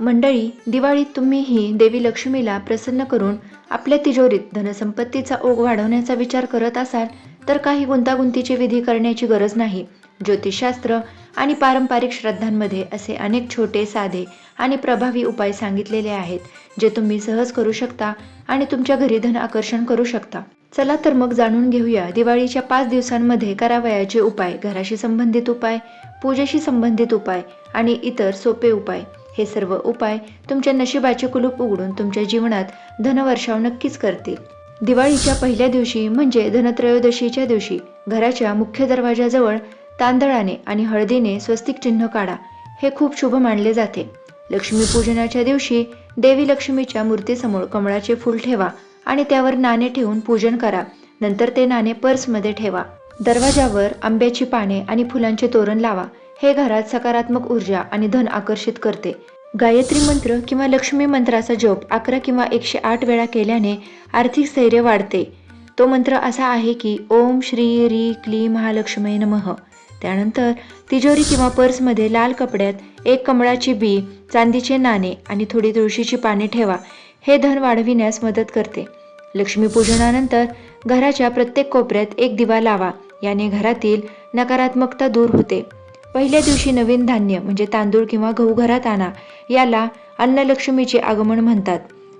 मंडळी दिवाळीत तुम्हीही देवी लक्ष्मीला प्रसन्न करून आपल्या तिजोरीत धनसंपत्तीचा ओघ वाढवण्याचा विचार करत असाल तर काही गुंतागुंतीची विधी करण्याची गरज नाही. ज्योतिषशास्त्र आणि पारंपरिक श्रद्धांमध्ये असे अनेक छोटे साधे आणि प्रभावी उपाय सांगितलेले आहेत जे तुम्ही सहज करू शकता आणि तुमच्या घरी धन आकर्षण करू शकता. चला तर मग जाणून घेऊया दिवाळीच्या पाच दिवसांमध्ये करावयाचे उपाय घराशी संबंधित उपाय पूजेशी संबंधित उपाय आणि इतर सोपे उपाय. हे सर्व उपाय तुमच्या नशिबाचे कुलूप उघडून तुमच्या जीवनात धनवर्षाव नक्कीच करतील. दिवाळीच्या पहिल्या दिवशी म्हणजे धनत्रयोदशीच्या दिवशी घराच्या मुख्य दरवाजाजवळ तांदळाने आणि हळदीने स्वस्तिक चिन्ह काढा. हे खूप शुभ मानले जाते. लक्ष्मीपूजनाच्या दिवशी देवी लक्ष्मीच्या मूर्तीसमोर कमळाचे फूल ठेवा आणि त्यावर नाणे ठेवून पूजन करा. नंतर ते नाणे पर्समध्ये ठेवा. दरवाजावर आंब्याची पाने आणि फुलांचे तोरण लावा. हे घरात सकारात्मक ऊर्जा आणि धन आकर्षित करते. गायत्री मंत्र किंवा लक्ष्मी मंत्राचा जप अकरा किंवा एकशे आठ वेळा केल्याने आर्थिक स्थैर्य वाढते. तो मंत्र असा आहे की ओम श्री री क्ली महालक्ष्मी नमः. त्यानंतर तिजोरी किंवा पर्समध्ये लाल कपड्यात एक कमळाची बी चांदीचे नाणे आणि थोडी तुळशीची पाने ठेवा. हे धन वाढविण्यास मदत करते. लक्ष्मीपूजनानंतर घराच्या प्रत्येक कोपऱ्यात एक दिवा लावा. याने घरातील नकारात्मकता दूर होते. पहिल्या दिवशी नवीन धान्य म्हणजे तांदूळ किंवा गहू घरात आणा याला अन्नलक्ष्मीचे आगमन म्हणतात.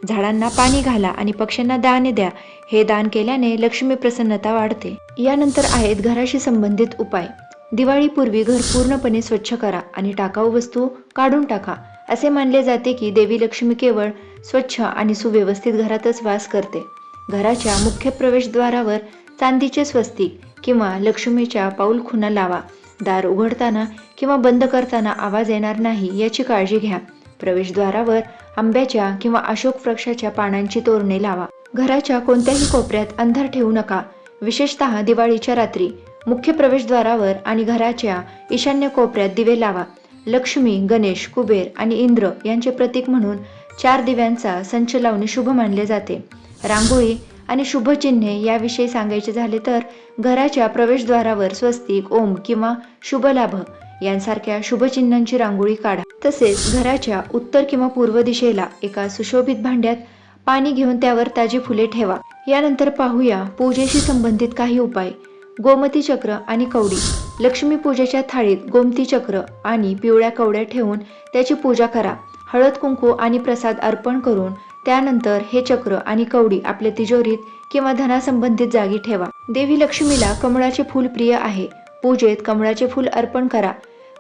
झाडांना पाणी घाला आणि पक्ष्यांना दान द्या. हे दान केल्याने लक्ष्मी प्रसन्नता वाढते. यानंतर आहेत घराशी संबंधित उपाय. दिवाळीपूर्वी घर पूर्णपणे स्वच्छ करा आणि टाकाऊ वस्तू काढून टाका. असे मानले जाते की देवी लक्ष्मी केवळ स्वच्छ आणि सुव्यवस्थित घरातच वास करते. घराच्या मुख्य प्रवेशद्वारावर चांदीचे स्वस्तिक किंवा लक्ष्मीच्या पाऊल खुणा लावा. दार उघडताना किंवा बंद करताना आवाज येणार नाही याची काळजी घ्या. प्रवेशद्वारावर आंब्याच्या किंवा अशोक वृक्षाच्या पानांची तोरणे लावा. घराच्या कोणत्याही कोपऱ्यात अंधार ठेवू नका. विशेषतः दिवाळीच्या रात्री. मुख्य प्रवेशद्वारावर आणि घराच्या ईशान्य कोपऱ्यात दिवे लावा. लक्ष्मी गणेश कुबेर आणि इंद्र यांचे प्रतीक म्हणून चार दिव्यांचा संच लावणे शुभ मानले जाते. रांगोळी आणि शुभचिन्हे याविषयी सांगायचे झाले तर घराच्या प्रवेशद्वारावर स्वस्तिक ओम किंवा शुभलाभ यांसारख्या शुभचिन्हांची रांगोळी काढा. तसेच घराच्या उत्तर किंवा पूर्व दिशेला एका सुशोभित भांड्यात पाणी घेऊन त्यावर ताजी फुले ठेवा. यानंतर पाहूया पूजेशी संबंधित काही उपाय. गोमती चक्र आणि कवडी. लक्ष्मी पूजेच्या थाळीत गोमती चक्र आणि पिवळ्या कवड्या ठेवून त्याची पूजा करा. हळद कुंकू आणि प्रसाद अर्पण करून त्यानंतर हे चक्र आणि कवडी आपल्या तिजोरीत किंवा धनासंबंधित जागी ठेवा. देवी लक्ष्मीला कमळाचे फूल प्रिय आहे. पूजेत कमळाचे फूल अर्पण करा.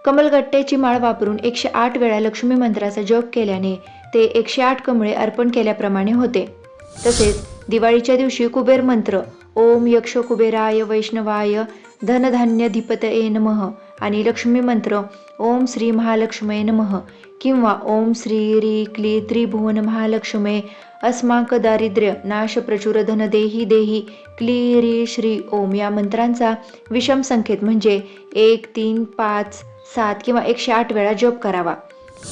कमलगट्ट्याची माळ वापरून एकशे आठ वेळा लक्ष्मी मंत्राचा जप केल्याने ते एकशे आठ कमळे अर्पण केल्याप्रमाणे होते. तसेच दिवाळीच्या दिवशी कुबेर मंत्र ओम यक्ष कुबेराय वैष्णवाय धनधान्य दीपतयेन नमः आणि लक्ष्मी मंत्र ओम श्री महालक्ष्मय नमः किंवा ओम श्री री क्ली त्रिभुवन महालक्ष्मे अस्माक दारिद्र्य नाश प्रचुर धन देही देही क्ली री श्री ओम या मंत्रांचा विषम संख्येत म्हणजे एक तीन पाच सात किंवा एकशे आठ वेळा जप करावा.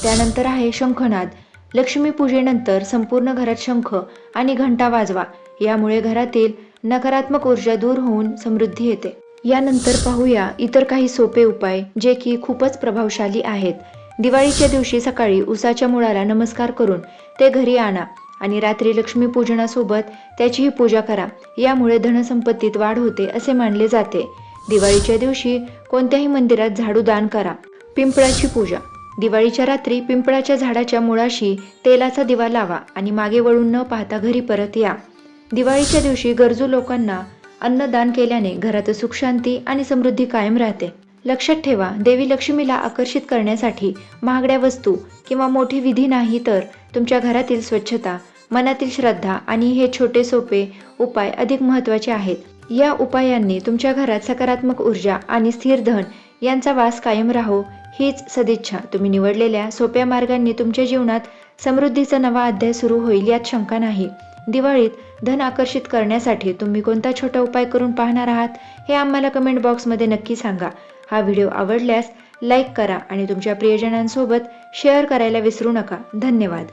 त्यानंतर आहे शंखनाद. लक्ष्मी पूजेनंतर संपूर्ण घरात शंख आणि घंटा वाजवा. यामुळे घरातील नकारात्मक ऊर्जा दूर होऊन समृद्धी येते. यानंतर पाहूया इतर काही सोपे उपाय जे की खूपच प्रभावशाली आहेत. दिवाळीच्या दिवशी सकाळी उसाच्या मुळाला नमस्कार करून ते घरी आणा आणि रात्री लक्ष्मी पूजनासोबत त्याचीही पूजा करा. यामुळे धनसंपत्तीत वाढ होते असे मानले जाते. दिवाळीच्या दिवशी कोणत्याही मंदिरात झाडू दान करा. पिंपळाची पूजा. दिवाळीच्या रात्री पिंपळाच्या झाडाच्या मुळाशी तेलाचा दिवा लावा आणि मागे वळून न पाहता घरी परत या. दिवाळीच्या दिवशी गरजू लोकांना अन्नदान केल्याने घरात सुखशांती आणि समृद्धी कायम राहते. लक्षात ठेवा देवी लक्ष्मीला आकर्षित करण्यासाठी महागड्या वस्तू किंवा मोठी विधी नाही तर तुमच्या घरातील स्वच्छता मनातील श्रद्धा आणि हे छोटे सोपे उपाय अधिक महत्त्वाचे आहेत. या उपायांनी तुमच्या घरात सकारात्मक ऊर्जा आणि स्थिर धन यांचा वास कायम राहो हीच सदिच्छा. तुम्ही निवडलेल्या सोप्या मार्गांनी तुमच्या जीवनात समृद्धीचा नवा अध्याय सुरू होईल यात शंका नाही. दिवाळीत धन आकर्षित करण्यासाठी तुम्ही कोणता छोटा उपाय करून पाहणार आहात हे आम्हाला कमेंट बॉक्समध्ये नक्की सांगा. हा व्हिडिओ आवडल्यास लाईक करा आणि तुमच्या प्रियजनांसोबत शेअर करायला विसरू नका. धन्यवाद.